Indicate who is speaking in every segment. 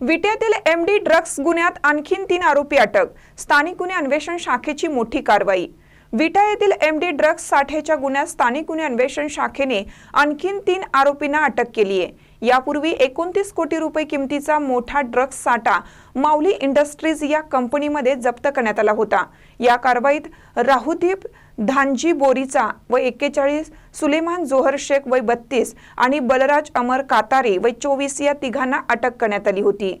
Speaker 1: विट्यातील M D drugs गुन्ह्यात आणखीन तीन आरोपी अटक. स्थानिक गुन्हे अन्वेषण शाखेची मोठी कारवाई. विटा येथील एम डी ड्रग्ज साठ्याच्या गुन्ह्यात स्थानिक गुन्हे अन्वेषण शाखेने आणखीन तीन आरोपींना अटक केली आहे यापूर्वी एकोणतीस कोटी रुपये किमतीचा मोठा ड्रग्ज साठा माऊली इंडस्ट्रीज या कंपनीमध्ये जप्त करण्यात आला होता. या कारवाईत राहुदीप धानजी बोरीचा व एक्केचाळीस सुलेमान जोहर शेख वय बत्तीस आणि बलराज अमर कातारे वय चोवीस या तिघांना अटक करण्यात आली होती.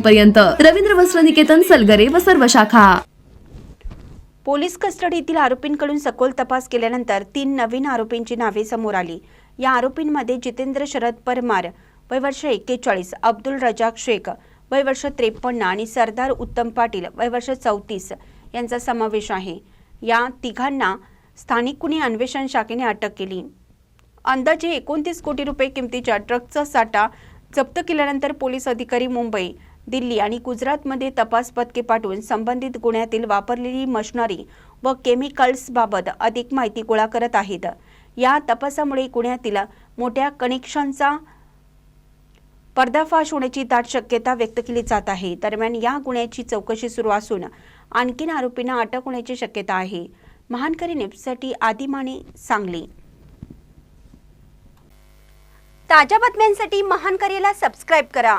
Speaker 2: पर्यंत रवींद्र वस्त्र निकेतन सलगरे व सर्व शाखा.
Speaker 3: पोलीस कस्टडीतील आरोपींकडून सखोल तपास केल्यानंतर तीन नवीन आरोपींची नावे समोर आली. या आरोपींमध्ये जितेंद्र शरद परमार वय वर्ष एक्केचाळीस अब्दुल रजाक शेख वय वर्ष त्रेपन्न आणि सरदार उत्तम पाटील वय वर्ष चौतीस यांचा समावेश आहे. या तिघांना स्थानिक गुन्हे अन्वेषण शाखेने अटक केली. अंदाजे एकोणतीस कोटी रुपये किमतीच्या ट्रकचा साठा जप्त केल्यानंतर पोलीस अधिकारी मुंबई दिल्ली आणि गुजरातमध्ये तपास पथके पाठवून संबंधित गुन्ह्यातील वापरलेली मशिनरी व केमिकल्सबाबत अधिक माहिती गोळा करत आहेत. या तपासामुळे गुन्ह्यातील मोठ्या कनेक्शनचा पर्दाफाश होण्याची दाट शक्यता व्यक्त केली जात आहे. दरम्यान या गुन्ह्याची चौकशी सुरू असून आणखीन आरोपींना अटक होण्याची शक्यता आहे. महानकरी नेपसाठी आदिमाने सांगली. ताज्या बातम्यांसाठी महानकरीला सबस्क्राईब करा.